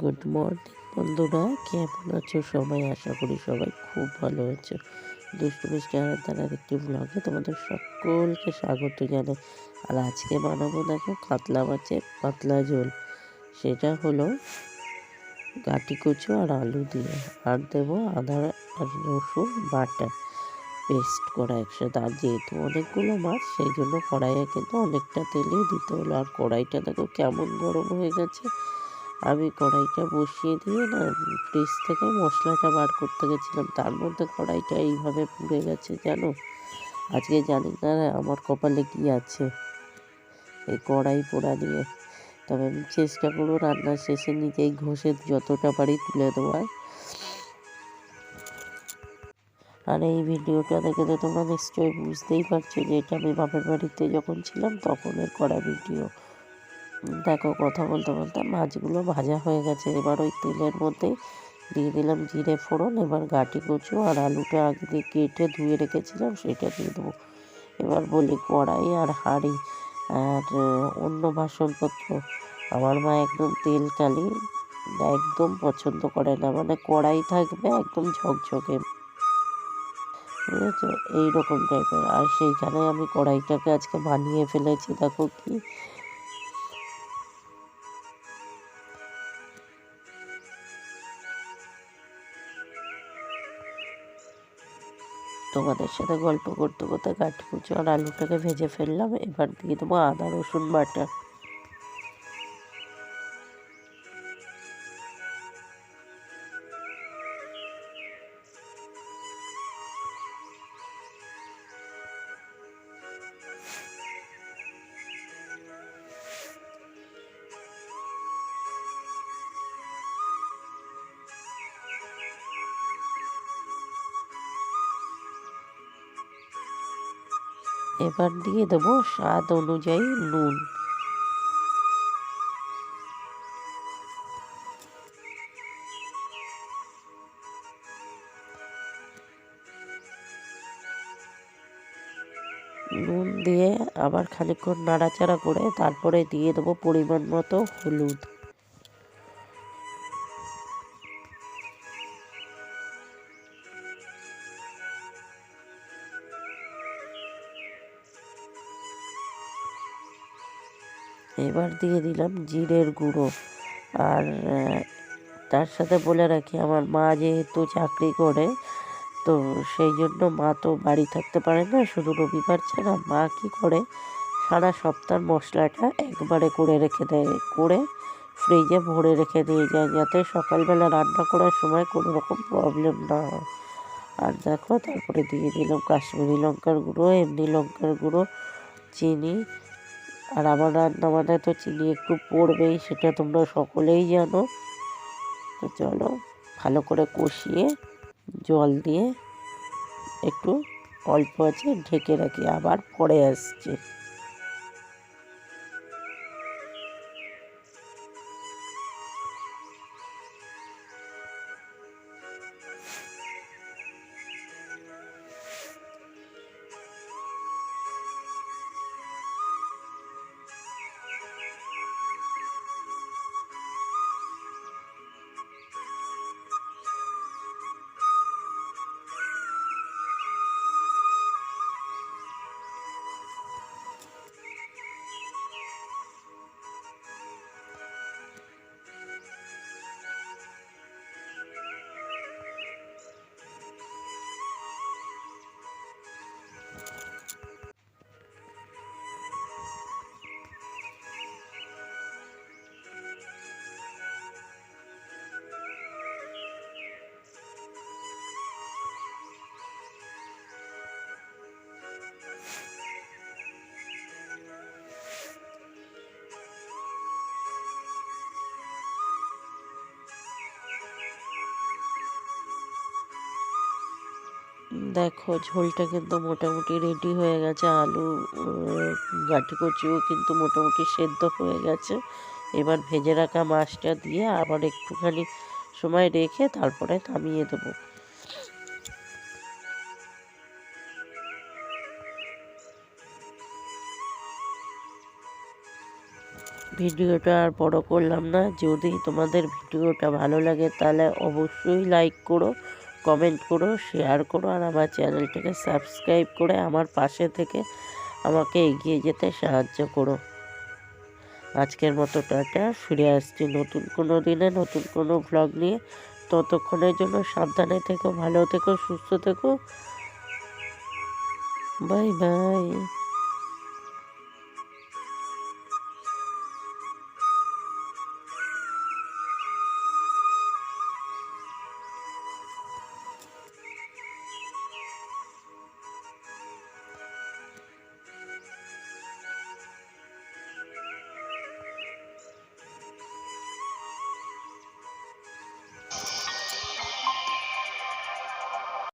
Good morning বন্ধুরা, কেমন আছো সবাই? আশা করি সবাই খুব ভালো আছো। দুষ্টু মিষ্টি আরাধানার একটি ব্লগে তোমাদের সকলকে স্বাগত জানাই। আর আজকে বানাবো দেখো কাতলা মাছের পাতলা ঝোল। সেটা হলো গাটি কচু আর আলু দিয়ে। আর দেবো আদা আর রসুন বাটা। পেস্ট করা একসাথে। আর যেহেতু অনেকগুলো মাছ, সেই জন্য কড়াইয়ে কিন্তু অনেকটা তেলই দিতে হলো। আর কড়াইটা দেখো কেমন গরম হয়ে গেছে। আমি কড়াইটা বসিয়ে দিয়ে না ফ্রিজ থেকে মশলাটা বার করতে গেছিলাম। তার মধ্যে কড়াইটা এইভাবে পুড়ে গেছে, জানো? আজকে জানি না আমার কপালে কি আছে এই কড়াই পোড়া নিয়ে। তবে আমি চেষ্টা করব রান্নার শেষে নিজেই ঘষে যতটা পারি তুলে দেওয়ার আর এই ভিডিওটা দেখে তো তোমরা নিশ্চয়ই বুঝতেই পারছ যে এটা আমি বাপের বাড়িতে যখন ছিলাম তখনের করা ভিডিও। দেখো কথা বলতে বলতে মাছগুলো ভাজা হয়ে গেছে। এবার ওই তেলের মধ্যে দিয়ে দিলাম জিরে ফোড়ন, এবার গাটি কচু আর আলুটা আগে দিয়ে কেটে ধুয়ে রেখেছিলাম, সেটা দিয়ে দেবো। এবার বলি কড়াই আর হাঁড়ি আর অন্য বাসনপত্র। আমার মা একদম তেল কালি একদম পছন্দ করে না মানে কড়াই থাকবে একদম ঝকঝকে। বুঝেছ? এইরকম টাইপের আর সেইখানে আমি কড়াইটাকে আজকে বানিয়ে ফেলেছি, দেখো কি তোমাদের সাথে গল্প করতে করতে কাটি কুচো আর আলুটাকে ভেজে ফেললাম। এবার দিয়ে দেবো আদা, রসুন বাটা। এবার দিয়ে দেবো স্বাদ অনুযায়ী নুন। নুন দিয়ে আবার খানিকক্ষণ নাড়াচাড়া করে তারপরে দিয়ে দেবো পরিমাণ মতো হলুদ। এবার দিয়ে দিলাম জিরের গুঁড়ো। আর তার সাথে বলে রাখি, আমার মা যেহেতু চাকরি করে, তো সেই জন্য মা তো বাড়ি থাকতে পারে না, শুধু রবিবার ছাড়া মা কী করে? সারা সপ্তাহ মশলাটা একবারে করে রেখে দেয়, করে ফ্রিজে ভরে রেখে দিয়ে যায়, যাতে সকালবেলা রান্না করার সময় কোনো রকম প্রবলেম না হয়। আর দেখো, তারপরে দিয়ে দিলাম কাশ্মীরি লঙ্কার গুঁড়ো, এমনি লঙ্কার গুঁড়ো, চিনি আর আমার রান্না বান্নায় তো চিনি একটু পড়বেই, সেটা তোমরা সকলেই জানো। তো চলো, ভালো করে কষিয়ে, জল দিয়ে একটু অল্প আছে, ঢেকে রাখি। আবার পরে আসছে। দেখো, ঝোলটা কিন্তু মোটামুটি রেডি হয়ে গেছে, আলু গাঁটি কচিও কিন্তু মোটামুটি সেদ্ধ হয়ে গেছে। এবার ভেজে রাখা মাছটা দিয়ে আবার একটুখানি সময় রেখে তারপরে থামিয়ে দেবো। ভিডিওটা আর বড় করলাম না, যদি তোমাদের ভিডিওটা ভালো লাগে তাহলে অবশ্যই লাইক করো। কমেন্ট করো শেয়ার করো আর আমার চ্যানেলটাকে সাবস্ক্রাইব করে আমার পাশে থেকে আমাকে এগিয়ে যেতে সাহায্য করো। আজকের মতো টাটা, ফিরে আসছি নতুন কোনো দিনে, নতুন কোনো ভ্লগ নিয়ে। ততক্ষণের জন্য সাবধানে থেকো, ভালো থেকো, সুস্থ থেকো। Bye bye